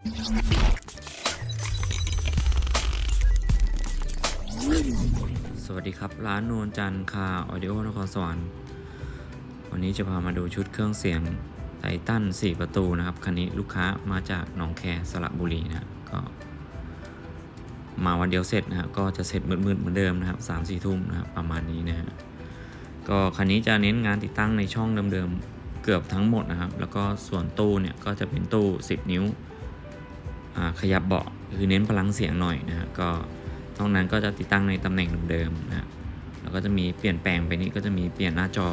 สวัสดีครับ ร้านนวลจันทร์คาออดิโอนครสวรรค์วันนี้จะพามาดูชุดเครื่องเสียงไททัน4 ประตูนะครับ คันนี้ลูกค้ามาจากหนองแคสระบุรีนะก็ มาวันเดียวเสร็จนะครับก็จะเสร็จมืดๆเหมือนเดิมนะครับสามสี่ทุ่มนะครับประมาณนี้นะฮะก็คันนี้จะเน้นงานติดตั้งในช่องเดิมๆเกือบทั้งหมดนะครับ แล้วก็ส่วนตู้เนี่ยก็จะเป็นตู้ 10 นิ้ว ขยับเบาะคือเน้นพลังเสียงหน่อยนะฮะก็ตรงนั้นก็จะติดตั้งในตำแหน่งเดิมๆนะฮะแล้วก็จะมีเปลี่ยนแปลงไปนี้ก็จะมีเปลี่ยนหน้าจอ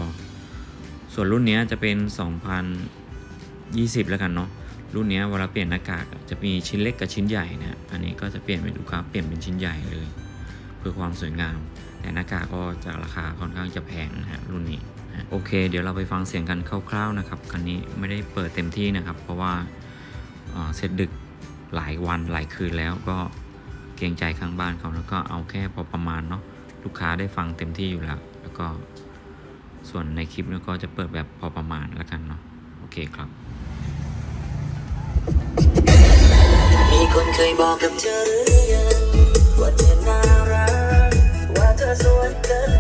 ส่วนรุ่นนี้จะเป็น 2020 แล้วกันเนาะรุ่นนี้เวลาเปลี่ยนหน้ากากจะมีชิ้นเล็กกับชิ้นใหญ่นะอันนี้ก็จะเปลี่ยนเป็นลูกค้าเปลี่ยนเป็นชิ้นใหญ่เลย เพื่อความสวยงาม แต่หน้ากากก็จะราคาค่อนข้างจะแพงนะฮะรุ่นนี้โอเค เดี๋ยวเราไปฟังเสียงกันคร่าวๆนะครับคันนี้ไม่ได้เปิดเต็มที่นะครับ เพราะว่าเสร็จดึก หลายวันหลายคืนแล้วก็เกรงใจข้างบ้านเขาแล้วก็เอาแค่พอประมาณเนาะลูกค้าได้ฟังเต็มที่อยู่แล้ว แล้วก็ส่วนในคลิปนี่ยก็จะเปิดแบบพอประมาณแล้วกันเนาะโอเคครับ มีคนเคยบอกกับเธอหรือยังว่าเธอน่ารักว่าเธอสวยเกิน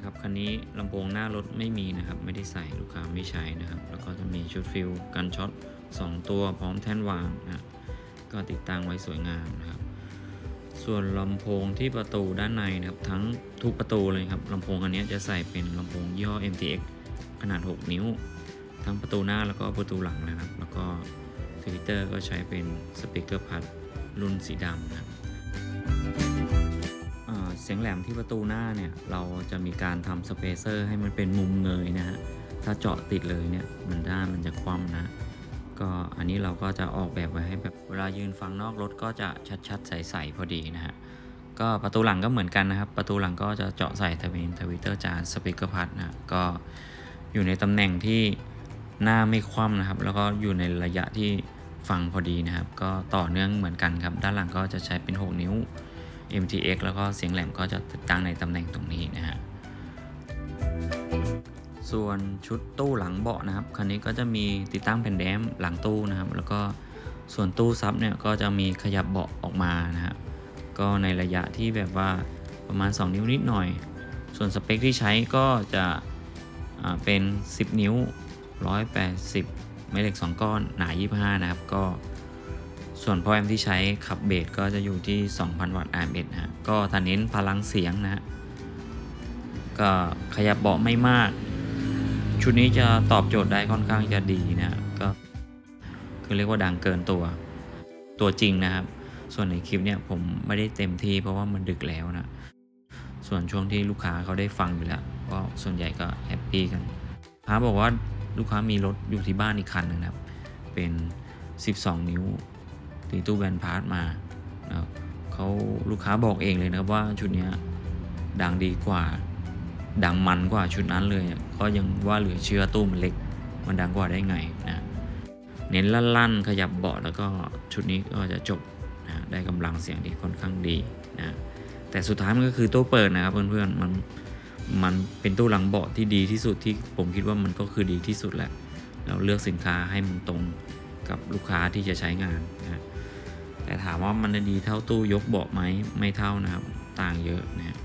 นะครับคันนี้ลำโพงหน้ารถไม่มีนะครับ ไม่ได้ใส่ลูกค้าไม่ใช้นะครับ แล้วก็จะมีชุดฟิลกันช็อต2 ตัวพร้อมแท่นวางนะก็ติดตั้งไว้สวยงามนะครับ ส่วนลำโพงที่ประตูด้านในนะครับ ทั้งทุกประตูเลยครับลำโพงอันนี้จะใส่เป็นลำโพงย่ห้อ MTX ขนาด 6 นิ้ว ทั้งประตูหน้าแล้วก็ประตูหลังนะครับ แล้วก็ทวิตเตอร์ก็ใช้เป็นสปีกเกอร์พัดรุ่นสีดำนะครับ เสียงแหลมที่ประตูหน้าเนี่ยเราจะมีการทำสเปเซอร์ให้มันเป็นมุมเงยนะฮะถ้าเจาะติดเลยเนี่ยมันด้านมันจะคว่ำนะ ก็อันนี้เราก็จะออกแบบไว้ให้แบบเวลายืนฟังนอกรถก็จะชัดๆใสๆพอดีนะฮะก็ประตูหลังก็เหมือนกันนะครับ ประตูหลังก็จะเจาะใส่ทวินทวิตเตอร์จานสปีกเกอร์พัดนะก็อยู่ในตำแหน่งที่หน้าไม่คว่ำนะครับ แล้วก็อยู่ในระยะที่ฟังพอดีนะครับ ก็ต่อเนื่องเหมือนกันครับ ด้านหลังก็จะใช้เป็น 6 นิ้ว MTX แล้วก็เสียงแหลมก็จะติดตั้งในตำแหน่งตรงนี้นะฮะ ส่วนชุดตู้หลังเบาะนะครับ คันนี้ก็จะมีติดตั้งแผ่นแดมหลังตู้นะครับ แล้วก็ส่วนตู้ซับเนี่ยก็จะมีขยับเบาะออกมานะครับก็ในระยะที่แบบว่าประมาณ 2 นิ้วนิดหน่อย ส่วนสเปคที่ใช้ก็จะเป็น 10 นิ้ว 180 ไม่เหล็ก 2 ก้อน หนา 25 นะครับ ก็ ส่วนพอแอมที่ใช้ขับเบสก็จะอยู่ที่ 2,000 วัตต์ RMS นะฮะก็ถ้าเน้นพลังเสียงนะฮะก็ขยับเบาะไม่มาก ชุดนี้จะตอบโจทย์ได้ค่อนข้างจะดีนะฮะก็คือเรียกว่าดังเกินตัวตัวจริงนะครับ ส่วนในคลิปเนี่ยผมไม่ได้เต็มที่เพราะว่ามันดึกแล้วนะ ส่วนช่วงที่ลูกค้าเขาได้ฟังอยู่แล้วก็ส่วนใหญ่ก็แฮปปี้กันลูกค้าบอกว่าลูกค้ามีรถอยู่ที่บ้านอีกคันหนึงนะครับ เป็น 12 นิ้ว ตีตู้แบนพาร์ทมานะครับเขาลูกค้าบอกเองเลยนะครับว่าชุดนี้ดังดีกว่า ดังมันกว่าชุดนั้นเลย ก็ยังว่าเหลือเชื่อตู้มันเล็ก มันดังกว่าได้ไงนะเน้นลั่นๆขยับเบาะแล้วก็ชุดนี้ก็จะจบนะได้กำลังเสียงที่ค่อนข้างดีนะแต่สุดท้ายมันก็คือตู้เปิดนะครับเพื่อนๆมันมันเป็นตู้หลังเบาะที่ดีที่สุดที่ผมคิดว่ามันก็คือดีที่สุดแหละเราเลือกสินค้าให้มันตรงกับลูกค้าที่จะใช้งานนะ แต่ถามว่ามันจะดีเท่าตู้ยกเบาะไหมไม่เท่านะครับ ต่างเยอะนะ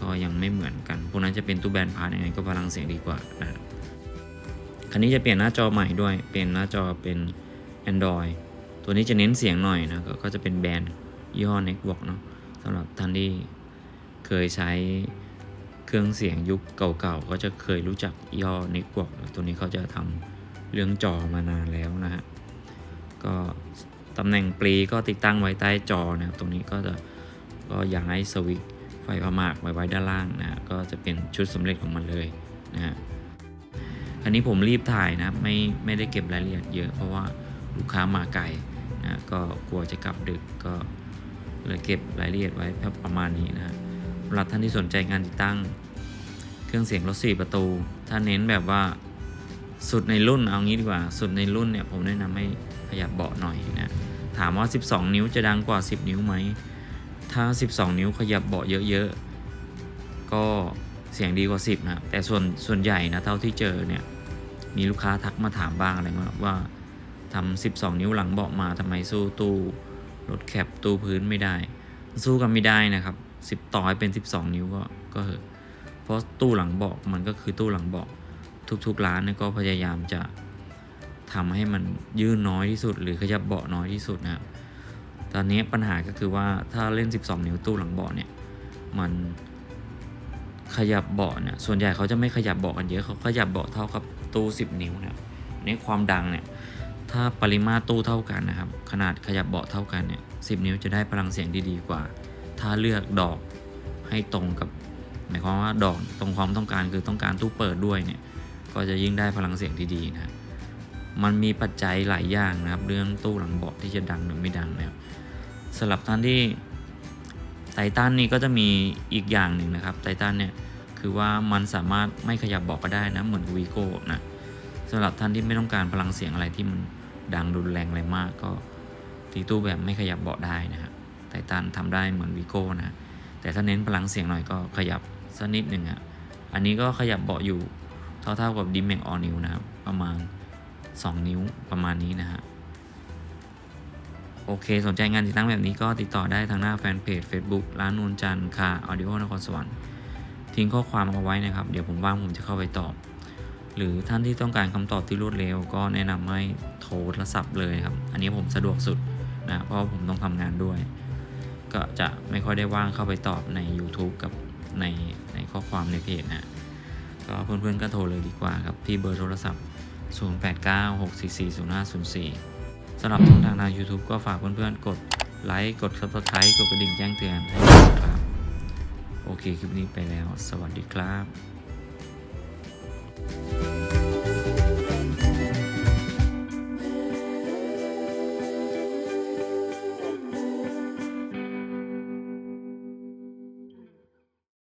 ก็ยังไม่เหมือนกันพวกนั้นจะเป็นตู้แบรนด์พาร์ทยังไงก็พลังเสียงดีกว่านะคันนี้จะเปลี่ยนหน้าจอใหม่ด้วย เปลี่ยนหน้าจอเป็น Android ตัวนี้จะเน้นเสียงหน่อยนะก็จะเป็นแบรนด์ยี่ห้อ Network เนาะสำหรับท่านที่เคยใช้เครื่องเสียงยุคเก่าๆ ก็จะเคยรู้จักย่อ Network ตัวนี้เขาจะทำเรื่องจอมานานแล้วนะฮะ ก็ ตำแหน่งปลีก็ติดตั้งไว้ใต้จอนะครับ ตรงนี้ก็จะก็ย้ายสวิตช์ไฟพมากไว้ไว้ด้านล่างนะก็จะเป็นชุดสำเร็จของมันเลยนะฮะอันนี้ผมรีบถ่ายนะไม่ไม่ได้เก็บรายละเอียดเยอะเพราะว่าลูกค้ามาไกลนะก็กลัวจะกลับดึกก็เลยเก็บรายละเอียดไว้ประมาณนี้นะฮะสำหรับท่านที่สนใจงานติดตั้ง เครื่องเสียงรถ4ประตู ถ้าเน้นแบบว่า สุดในรุ่นเอางี้ดีกว่า สุดในรุ่นเนี่ยผมแนะนำให้ขยับเบาะหน่อยนะ ถามว่า 12 นิ้วจะดังกว่า 10 นิ้วไหม ถ้า 12 นิ้วขยับเบาะเยอะๆ ก็เสียงดีกว่า 10 นะ แต่ส่วนส่วนใหญ่นะเท่าที่เจอเนี่ย มีลูกค้าทักมาถามบ้างอะไรมาว่าทำ12 นิ้วหลังเบาะมาทำไมสู้ตู้รถแคปตู้พื้นไม่ได้ สู้กันไม่ได้นะครับ 10 ต่อให้เป็น 12 นิ้วก็ก็เหอะเพราะตู้หลังเบาะมันก็คือตู้หลังเบาะ ทุกๆร้านก็พยายามจะทำให้มันยื่นน้อยที่สุด หรือขยับเบาะน้อยที่สุดนะครับตอนนี้ปัญหาก็คือว่าถ้าเล่น 12 นิ้วตู้หลังเบาะเนี่ยมันขยับเบาะเนี่ยส่วนใหญ่เขาจะไม่ขยับเบาะกันเยอะเขาขยับเบาะเท่ากับตู้ 10 นิ้วนี่ยอันนี้ความดังเนี่ยถ้าปริมาตรตู้เท่ากันนะครับ ขนาดขยับเบาะเท่ากันเนี่ย10นิ้วจะได้พลังเสียงที่ดีกว่า ถ้าเลือกดอกให้ตรงกับ หมายความว่าดอกตรงความต้องการคือต้องการตู้เปิดด้วยเนี่ย ก็จะยิ่งได้พลังเสียงที่ดีนะมันมีปัจจัยหลายอย่างนะครับ เรื่องตู้หลังเบาะที่จะดังหรือไม่ดังนะครับสำหรับท่านที่ไททันนี่ก็จะมีอีกอย่างหนึ่งนะครับไททันเนี่ยคือว่ามันสามารถไม่ขยับเบาะก็ได้นะเหมือนวีโก้นะสำหรับท่านที่ไม่ต้องการพลังเสียงอะไรที่มันดังรุนแรงอะไรมากก็ตีตู้แบบไม่ขยับเบาะได้นะครับไททันทำได้เหมือนวีโก้นะแต่ถ้าเน้นพลังเสียงหน่อยก็ขยับสักนิดหนึ่งอะอันนี้ก็ขยับเบาะอยู่ เท่าๆกับดิมแมกออนิวนะครับ ประมาณ 2 นิ้วประมาณนี้นะฮะโอเค สนใจงานติดตั้งแบบนี้ก็ติดต่อได้ทางหน้าแฟนเพจ Facebook ร้านนวลจันทร์คาออดิโอนครสวรรค์ทิ้งข้อความเอาไว้นะครับ เดี๋ยวผมว่างผมจะเข้าไปตอบ หรือท่านที่ต้องการคำตอบที่รวดเร็ว ก็แนะนำให้โทรโทรศัพท์เลยครับ อันนี้ผมสะดวกสุดนะเพราะผมต้องทำงานด้วย ก็จะไม่ค่อยได้ว่างเข้าไปตอบใน YouTube กับในในข้อความในเพจนะ ก็เพื่อนๆก็โทรเลยดีกว่าครับ ที่เบอร์โทรศัพท์ 0896440504 สำหรับช่องทางทาง YouTube ก็ฝากเพื่อนๆ กดไลค์กด Subscribe กดกระดิ่งแจ้งเตือนให้ด้วยครับ โอเค คลิปนี้ไปแล้ว สวัสดีครับ